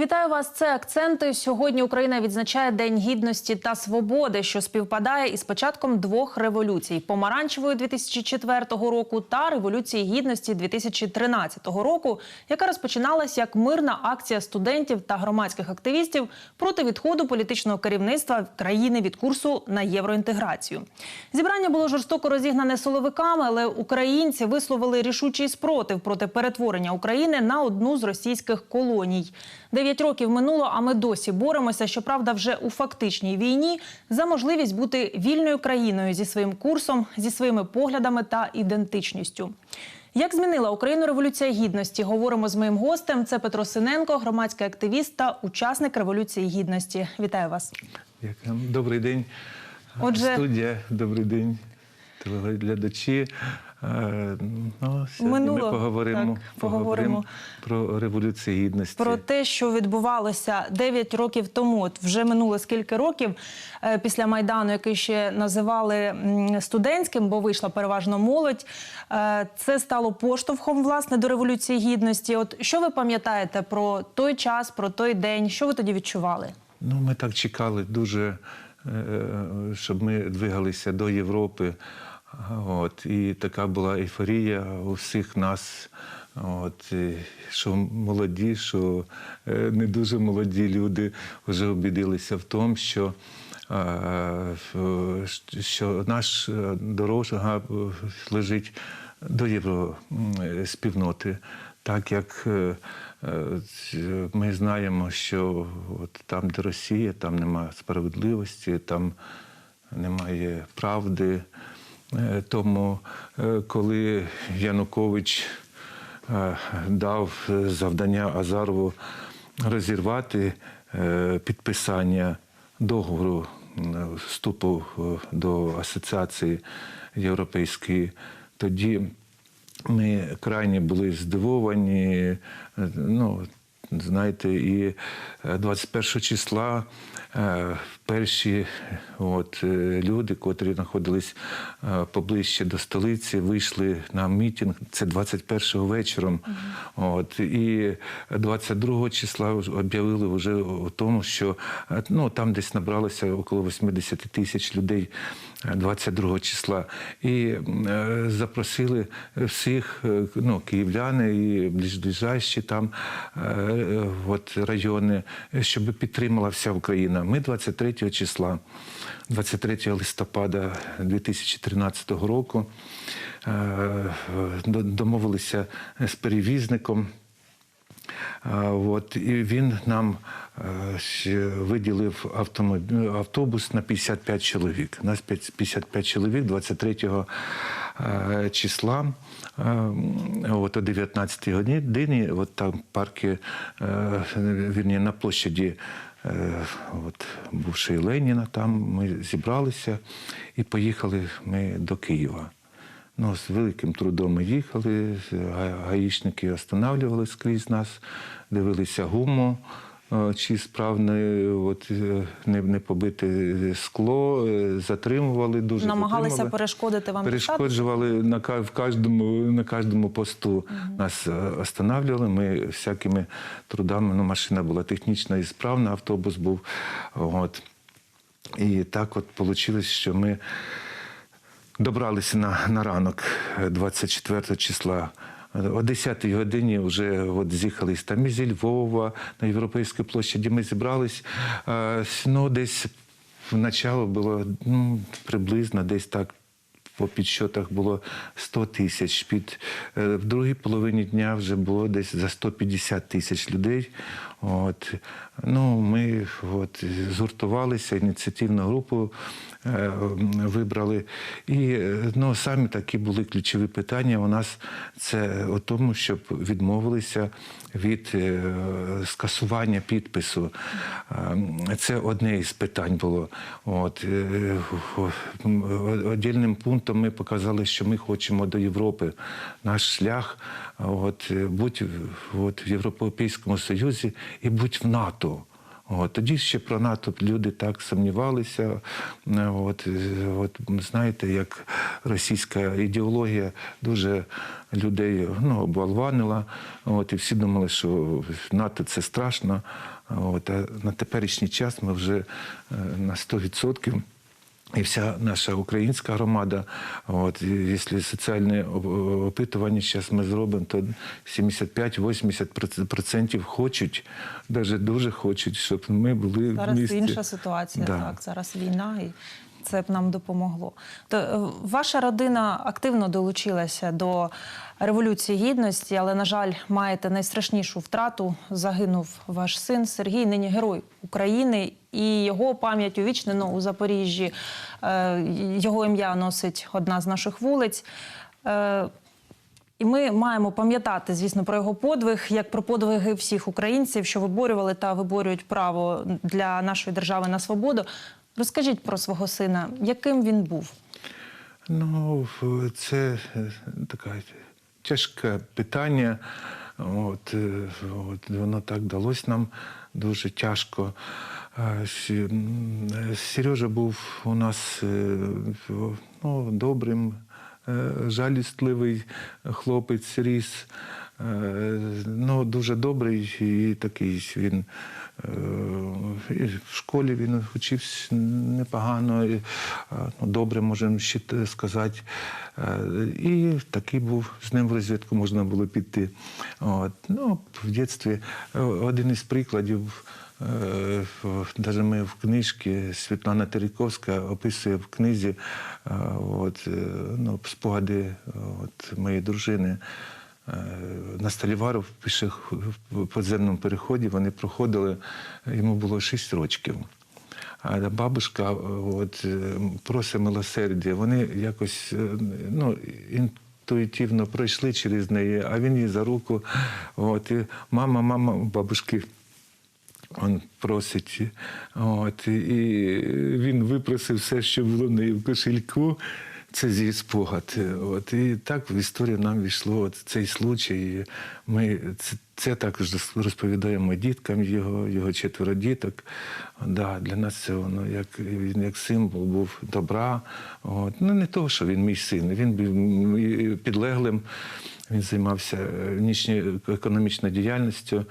Вітаю вас. Це акценти. Сьогодні Україна відзначає День гідності та свободи, що співпадає із початком двох революцій: помаранчевої 2004 року та революції гідності 2013 року, яка розпочиналась як мирна акція студентів та громадських активістів проти відходу політичного керівництва країни від курсу на євроінтеграцію. Зібрання було жорстоко розігнане силовиками, але українці висловили рішучий спротив проти перетворення України на одну з російських колоній. Дев'ять років минуло, а ми досі боремося, щоправда, вже у фактичній війні за можливість бути вільною країною зі своїм курсом, зі своїми поглядами та ідентичністю. Як змінила Україну революція гідності? Говоримо з моїм гостем. Це Петро Синенко, громадський активіст та учасник революції гідності. Вітаю вас. Добрий день, Отже- студія, добрий день, телеглядачі. Е, Ну, сьогодні Минуло, ми поговоримо, так, поговоримо. про революцію гідності. Про те, що відбувалося 9 років тому, от вже минуло скільки років е, після майдану, який ще називали студентським, бо вийшла переважно молодь. Е, Це стало поштовхом власне до революції гідності. От що ви пам'ятаєте про той час, про той день? Що ви тоді відчували? Ну, ми так чекали дуже, щоб ми двигалися до Європи. От, і така була ейфорія у всіх нас. От, що молоді, що е, не дуже молоді люди вже обідилися в тому, що, що наш е, дорога е, лежить до євроспільноти. Так як ми знаємо, що от там, де Росія, там немає справедливості, там немає правди. Е, Тому, е, коли Янукович е, дав завдання Азарову розірвати підписання договору вступу до асоціації європейської, тоді ми крайні були здивовані. Ну, знаєте, і е, 21 числа е, перші от, е, люди, котрі знаходились е, поближче до столиці, вийшли на мітинг. Це 21-го вечором. От, і 22 числа об'явили вже у тому, що е, ну, там десь набралося около 80 тисяч людей е, 22 числа. І е, запросили всіх е, ну, київляни і ближайші там е, е, от, райони, щоб підтримала вся Україна. Ми 23 числа, 23 листопада 2013 року е, домовилися з перевізником. От, і він нам е, виділив автобус на 55 чоловік. У нас 55 чоловік 23 е, числа е, от, о 19 годині, от там парки, е, вірні, на площаді е, от, бувшої Леніна, там ми зібралися і поїхали ми до Києва. Ну, з великим трудом ми їхали, га- гаїшники останавливали скрізь нас, дивилися гуму, чи справне от, е, не, не побите скло, е, затримували дуже. Намагалися затримували. перешкодити вам? Перешкоджували на, в кожному, на кожному посту. Нас е, останавливали. Ми всякими трудами, ну, машина була технічно і справна, автобус був. От. І так от вийшло, що ми добралися на, на ранок е, 24 числа. О 10 годині вже от з'їхались там із Львова на Європейській площаді. Ми зібрались. Ну, десь начало було ну, приблизно десь так. По підсчетах було 100 тисяч. Під, е, в другій половині дня вже було десь за 150 тисяч людей. От. Ну, ми от, згуртувалися, ініціативну групу е, вибрали. І е, ну, самі такі були ключові питання у нас це у тому, щоб відмовилися від е, скасування підпису. Е, Це одне із питань було. От, е, Отдільним пунктом ми показали, що ми хочемо до Європи. Наш шлях от, будь от, в Європейському Союзі і будь в НАТО. От. Тоді ще про НАТО люди так сумнівалися. Е, От, е, от, знаєте, як російська ідеологія дуже людей ну, обвалванила. От, і всі думали, що НАТО це страшно. От, а на теперішній час ми вже е, на 100%. І вся наша українська громада, от, якщо соціальне опитування зараз ми зробимо, то 75-80% хочуть, навіть дуже хочуть, щоб ми були в Зараз місті. інша ситуація. Да. Так, зараз війна, і це б нам допомогло. То е, ваша родина активно долучилася до революції гідності, але на жаль, маєте найстрашнішу втрату. Загинув ваш син Сергій, нині герой України, і його пам'ять увічнено у Запоріжжі. Е, Його ім'я носить одна з наших вулиць. Е, і ми маємо пам'ятати, звісно, про його подвиг, як про подвиги всіх українців, що виборювали та виборюють право для нашої держави на свободу. Розкажіть про свого сина, яким він був? Ну, це е, таке тяжке питання. От, от, воно так далось нам дуже тяжко. Сережа був у нас е, ну, добрим, е, жалістливий хлопець ріс. Е, Ну, дуже добрий і такий він. В школі він вчився непогано, ну, добре можемо сказати. І такий був, з ним в розвідку можна було піти. От. Ну, в дитинстві один із прикладів. Навіть ми в книжці Світлана Терейковська описує в книзі е, от, е, ну, спогади е, от, моєї дружини. Е, На Сталіваров пише в подземному переході. Вони проходили, йому було 6 років. А бабушка е, от, е, просить милосердя. Вони якось е, ну, інтуїтивно пройшли через неї, а він її за руку. От, і мама, мама бабушки. Он просить, от, і він випросив все, що було в неї в кошельку. Це зі спогад. От, і так в історію нам війшло от цей случай. Ми це, це також розповідаємо діткам його, його четверо діток. Да, для нас це воно як, він як символ був добра. От. Ну, не того, що він мій син, він був підлеглим, він займався нічною економічною діяльністю.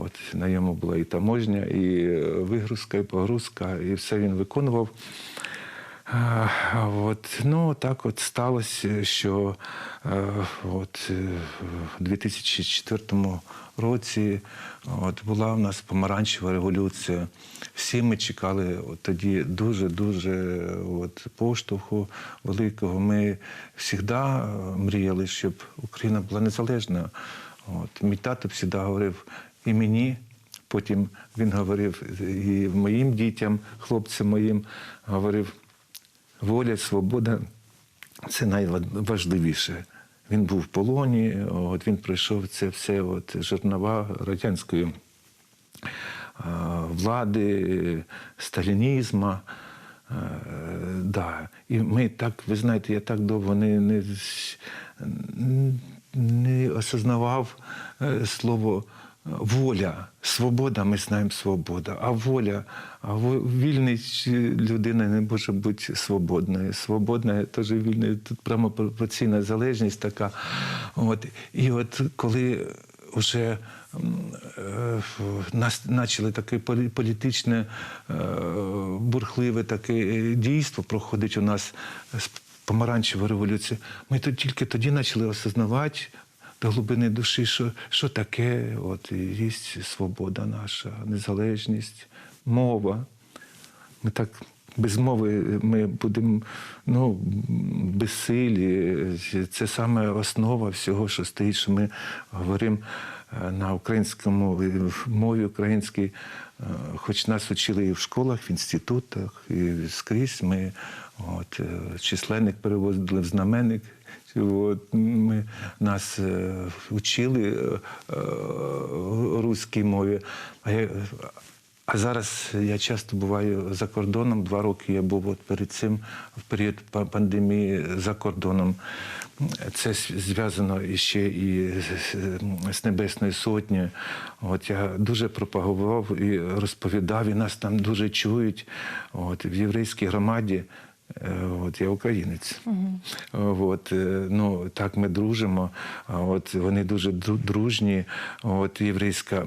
От, на ньому була і таможня, і е, вигрузка, і погрузка, і все він виконував. От, ну, так от сталося, що е, от, е, в 2004 році от, була в нас помаранчева революція. Всі ми чекали от тоді дуже-дуже поштовху великого. Ми завжди мріяли, щоб Україна була незалежна. От, мій тато завжди говорив і мені. Потім він говорив і моїм дітям, хлопцям моїм, говорив, воля, свобода це найважливіше. Він був в полоні, от він пройшов це все от, жернова радянської влади, сталінізму. Да. І ми так, ви знаєте, я так довго не, не, не осознавав е, слово воля. Свобода, ми знаємо свобода. А воля, а вільний людина не може бути свободною. Свободна теж вільна. Тут прямо пропорційна залежність така. От. І от коли вже е, нас почали таке політичне е, бурхливе таке дійство проходить у нас помаранчева революція. Ми тут тільки тоді почали осознавати до глибини душі, що, що таке от, є свобода наша, незалежність, мова. Ми так без мови ми будемо ну, безсилі. Це саме основа всього, що стоїть, що ми говоримо е, на українському е, мові українській, хоч нас учили і в школах, в інститутах, і скрізь ми от, е, численник переводили в знаменник. От, ми, нас вчили е, е, руській мові. А я, А зараз я часто буваю за кордоном. Два роки я був от перед цим в період пандемії за кордоном. Це зв'язано іще і з Небесною Сотнею. От я дуже пропагував і розповідав, і нас там дуже чують. От в єврейській громаді. Е, От я українець. От, е, ну, так ми дружимо. От, вони дуже дружні. От, єврейська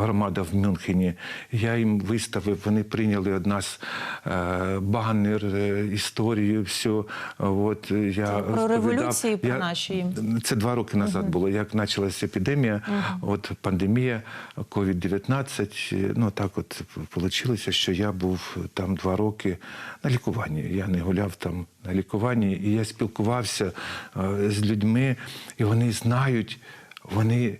громада в Мюнхені. Я їм виставив, вони прийняли од нас банер, історію, все. От, я Про революції, про Я- наші їм. Це два роки назад було, як почалася епідемія, от пандемія, COVID-19. е, Ну так от вийшло, що я був там два роки на лікуванні. Я не гуляв там на лікуванні, і я спілкувався е, з людьми, і вони знають. Вони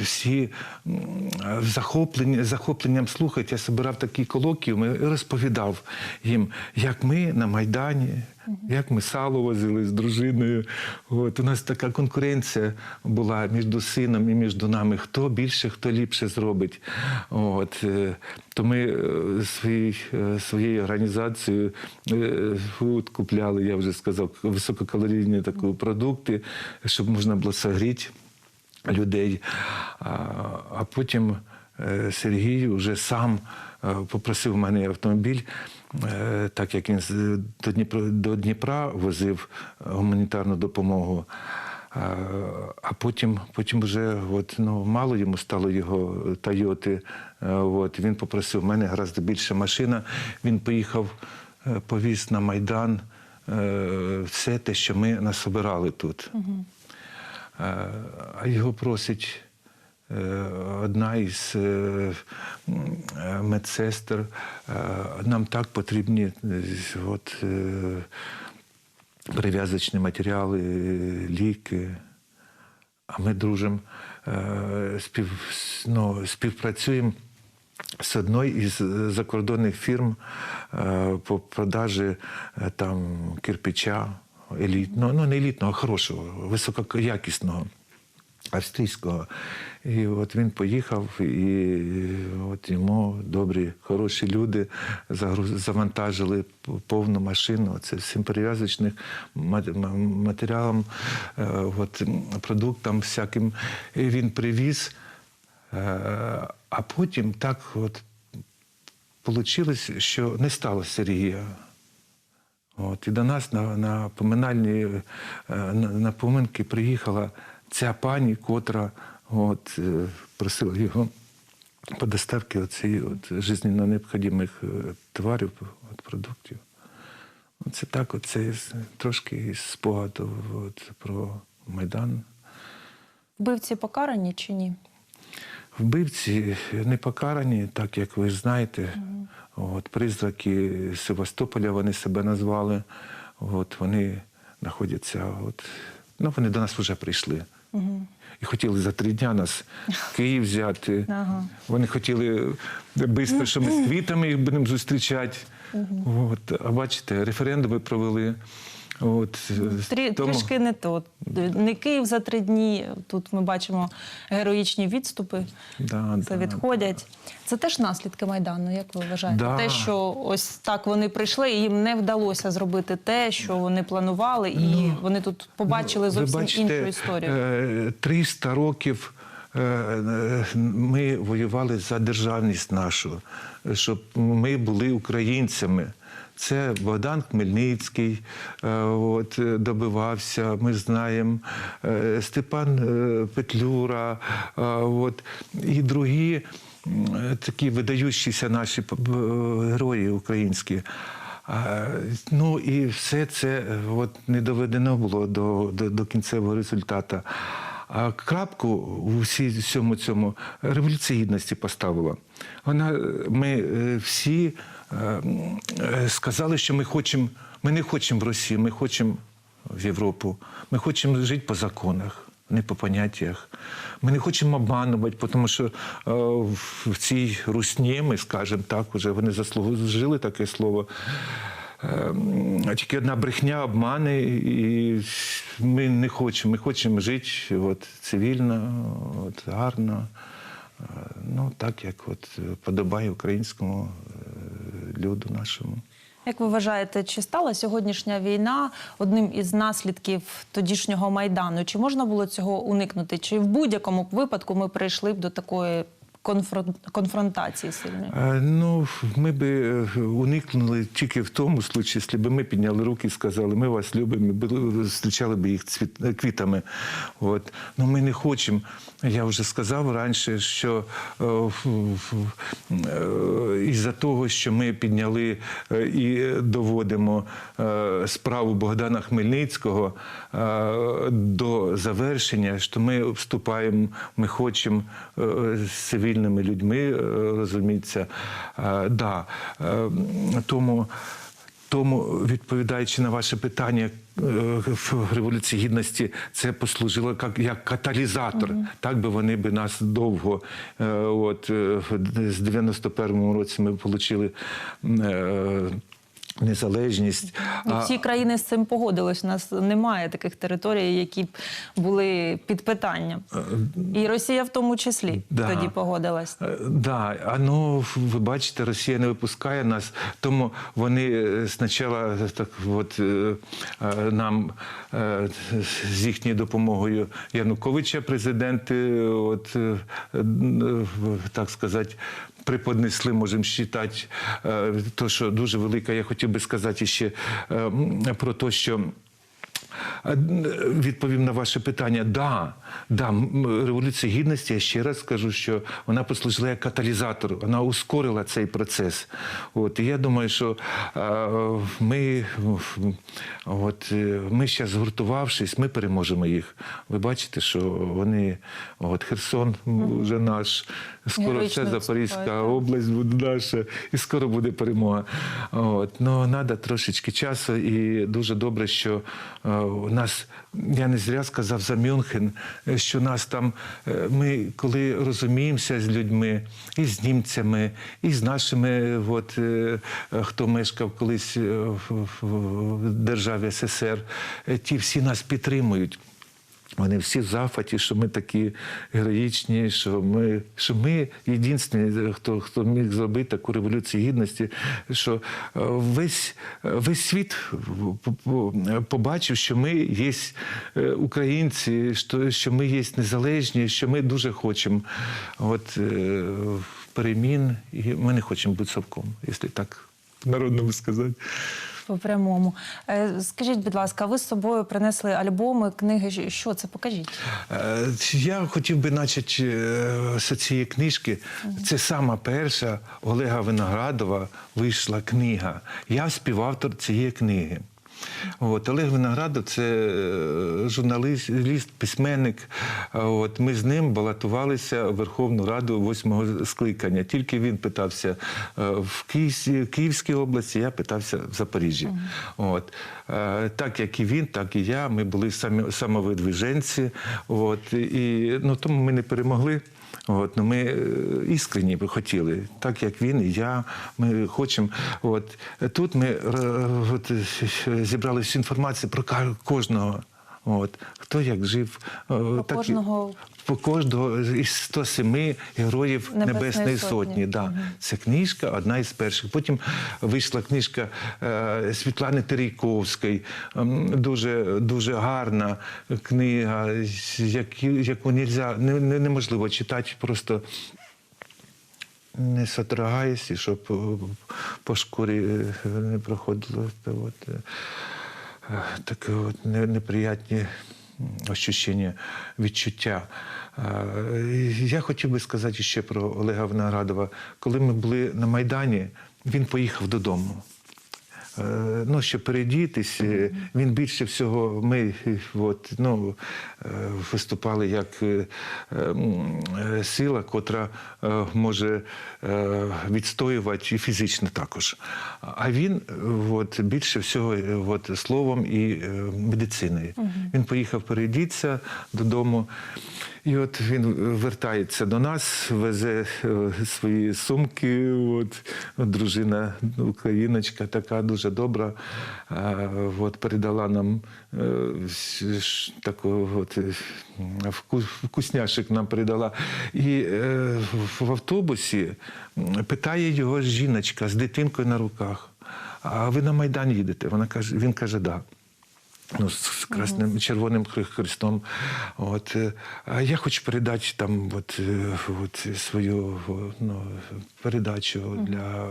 всі м, захоплені, захопленням слухають. Я збирав такі колокіуми і розповідав їм, як ми на Майдані, як ми сало возили з дружиною. От у нас така конкуренція була між сином і між нами. Хто більше, хто ліпше зробить. От е, то ми е, свої, е, своєю організацією е, фуд купляли, я вже сказав, висококалорійні такі продукти, щоб можна було согріти людей. А, потім е, Сергій вже сам е, попросив в мене автомобіль, е, так як він до Дніпра, до Дніпра возив гуманітарну допомогу. А, потім, потім вже от, ну, мало йому стало його Тойоти. От, він попросив в мене гораздо більша машина. Він поїхав, повіз на Майдан все те, що ми насобирали тут. Е, А його просить е, одна із е, е, медсестер. е, Нам так потрібні е, от, е, перев'язочні матеріали, е, ліки. А ми дружимо, е, спів, ну, співпрацюємо з одною із е, закордонних фірм е, по продажі е, там кирпича елітного, ну не елітного, а хорошого, високоякісного. Австрійського. І от він поїхав, і от йому добрі, хороші люди завантажили повну машину. Це всім перев'язочних мат- м- матеріалам, е, от, продуктам всяким. І він привіз, е, а потім так от вийшло, що не стало Сергія. От, і до нас на, на поминальні е, на, на поминки приїхала ця пані, котра от, е, просила його по доставці оці от, жизненно необхідних е, товарів, от, продуктів. Це так, із- трошки із от, про Майдан. Вбивці покарані чи ні? Вбивці не покарані, так як ви знаєте. От, призраки Севастополя вони себе назвали. От, вони знаходяться. От, ну, вони до нас вже прийшли. І хотіли за три дня нас в Київ взяти. Ага. Вони хотіли швидко, що ми з квітами їх будемо зустрічати. От, а бачите, референдуми провели. От, Трі, тому- Трішки не то. Не Київ за три дні. Тут ми бачимо героїчні відступи. Да, Це да. відходять. Це теж наслідки Майдану, як ви вважаєте? Да. Те, що ось так вони прийшли, і їм не вдалося зробити те, що вони планували, і вони тут побачили Ну, зовсім бачите, іншу історію. е, 300 років е, е, ми воювали за державність нашу, щоб ми були українцями. Це Богдан Хмельницький е, от, е, добивався, ми знаємо, е, Степан Петлюра, от, і другі такі видаючіся наші герої українські. Ну і все це от, не доведено було до, до, до кінцевого результату. А крапку у всьому цьому революція гідності поставила. Вона, ми всі сказали, що ми хочемо, ми не хочемо в Росію, ми хочемо в Європу. Ми хочемо жити по законах, не по поняттях. Ми не хочемо обманувати, тому що е, в цій русні, ми скажемо так, уже вони заслужили таке слово. Ем, Тільки одна брехня, обмани, і ми не хочемо. Ми хочемо жити от, цивільно, от, гарно. е, ну, так, як от е, подобає українському е, люду нашому. Як ви вважаєте, чи стала сьогоднішня війна одним із наслідків тодішнього майдану? Чи можна було цього уникнути? Чи в будь-якому випадку ми прийшли б до такої конфронтації сильної? Е, Ну, ми би е, уникнули тільки в тому случаї, якщо б ми підняли руки і сказали, ми вас любимо, зустрічали б їх е, квітами. От. Ну, ми не хочемо. Я вже сказав раніше, що із-за того, що ми підняли і доводимо справу Богдана Хмельницького до завершення, що ми вступаємо, ми хочемо е, з цивільними людьми, е, розуміється. Е, Да. Е, Тому. Тому, відповідаючи на ваше питання в революції гідності, це послужило як, як каталізатор. Так би вони би нас довго. От з 91-му році ми отримали незалежність. Ну, А- всі країни з цим погодились. У нас немає таких територій, які б були під питанням. І Росія в тому числі Е, Да. тоді погодилась. Е, Да, а ну ви бачите, Росія не випускає нас, тому вони е, спочатку так от е, е, нам е, з їхньою допомогою Януковича, президенти, от е, е, так сказати. Приподнесли, можемо вважати, е, то, що дуже велика. Я хотів би сказати ще е, про те, що Відповім на ваше питання. Да, да, революція гідності. Я ще раз скажу, що вона послужила як каталізатор, вона ускорила цей процес. От і я думаю, що ми, от е, ми зараз згуртувавшись, ми переможемо їх. Ви бачите, що вони, от Херсон вже наш, скоро все Запорізька область буде наша, і скоро буде перемога. От. Ну, треба трошечки часу, і дуже добре, що е, нас, я не зря сказав за Мюнхен, е, що нас там, е, ми коли розуміємося з людьми, і з німцями, і з нашими, от, е, хто мешкав колись в, державі СССР, ті всі нас підтримують. Вони всі в захваті, що ми такі героїчні, що ми, що ми єдині, хто, хто міг зробити таку революцію гідності, що е, весь, весь світ по- по- побачив, що ми є е, українці, що, що ми є незалежні, що ми дуже хочемо от, е, перемін, і ми не хочемо бути совком, якщо так народному сказати. По прямому. Е, Скажіть, будь ласка, ви з собою принесли альбоми, книги. Що це? Покажіть. Е, Я хотів би почати е, з цієї книжки. Це сама перша Олега Виноградова вийшла книга. Я співавтор цієї книги. От, Олег Виноградов це е, журналіст, письменник. От, ми з ним балотувалися в Верховну Раду восьмого скликання. Тільки він питався е, в Київській, області, я питався в Запоріжжі. От. Е, Так як і він, так і я. Ми були самі, самовидвиженці. От, і, ну, тому ми не перемогли. От, ну, ми е, іскренні би хотіли, так як він і я. Ми хочемо. От тут ми е, от, зібрали всю інформацію про кожного. От хто як жив, е, Про так кожного кожного із 107 героїв Небесної Небесної, Сотні. сотні. Да. Це книжка, одна із перших. Потім вийшла книжка е, Світлани Терейковської, дуже, дуже гарна книга, яку, яку нельзя, не, не- неможливо читати просто. Не содрогаясь, щоб е, по шкурі е, не проходило от, е, е, от неприятні ощущення, відчуття. Е, Я хотів би сказати ще про Олега Виноградова. Коли ми були на Майдані, він поїхав додому. Е, Ну, щоб передітись, е, він більше всього, ми е, от, ну, виступали як е, м, е, сила, котра може відстоювати і фізично також. А він от, більше всього от, словом і медициною. Він поїхав передітися додому. І от він вертається до нас, везе е, свої сумки. От, дружина україночка, така дуже добра. От, передала нам е, таку от, е, вкусняшик нам передала. І в- в автобусі питає його жіночка з дитинкою на руках. А ви на Майдан їдете? Вона каже, він каже, да. Ну, з красним червоним хрестом. От, е, а я хочу передати там от, е, от свою ну, передачу для,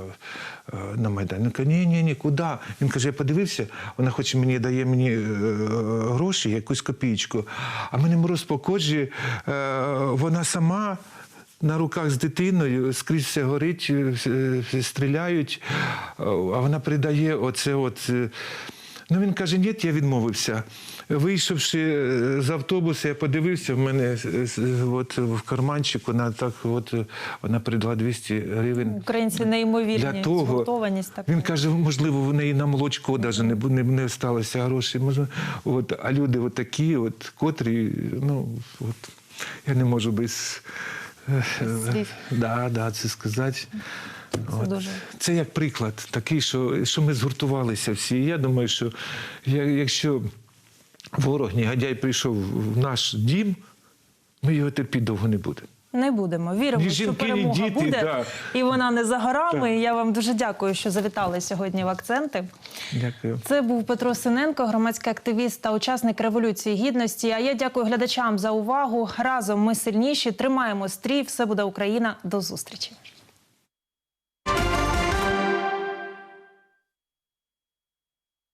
е, на Майдан. Він каже, ні, ні, ні, куди? Він каже, я подивився, вона хоче мені, дає мені гроші, якусь копійку. А мене мороз по кожі, вона сама. На руках з дитиною скрізь все горить, стріляють, а вона передає оце от. Ну він каже, ні, я відмовився. Вийшовши е, з автобуса, я подивився, в мене от в карманчику вона так от вона передала 200 гривень. Українці неймовірні, Для того згуртованість така. він каже, можливо, в неї на молочко навіть не, не, не сталося грошей. Може, от, а люди от такі, от, котрі, ну, от, я не можу без, е, Без слів. да, да, це сказати. От. дуже. Це як приклад такий, що, що ми згуртувалися всі. І я думаю, що якщо ворог, негодяй прийшов в наш дім, ми його терпіти довго не будемо. Не будемо. Віримо, Ні що жінки, ні перемога діти, буде, да. і вона не за горами. І Я вам дуже дякую, що завітали сьогодні в акценти. Дякую. Це був Петро Синенко, громадський активіст та учасник революції гідності. А я дякую глядачам за увагу. Разом ми сильніші. Тримаємо стрій. Все буде Україна. До зустрічі.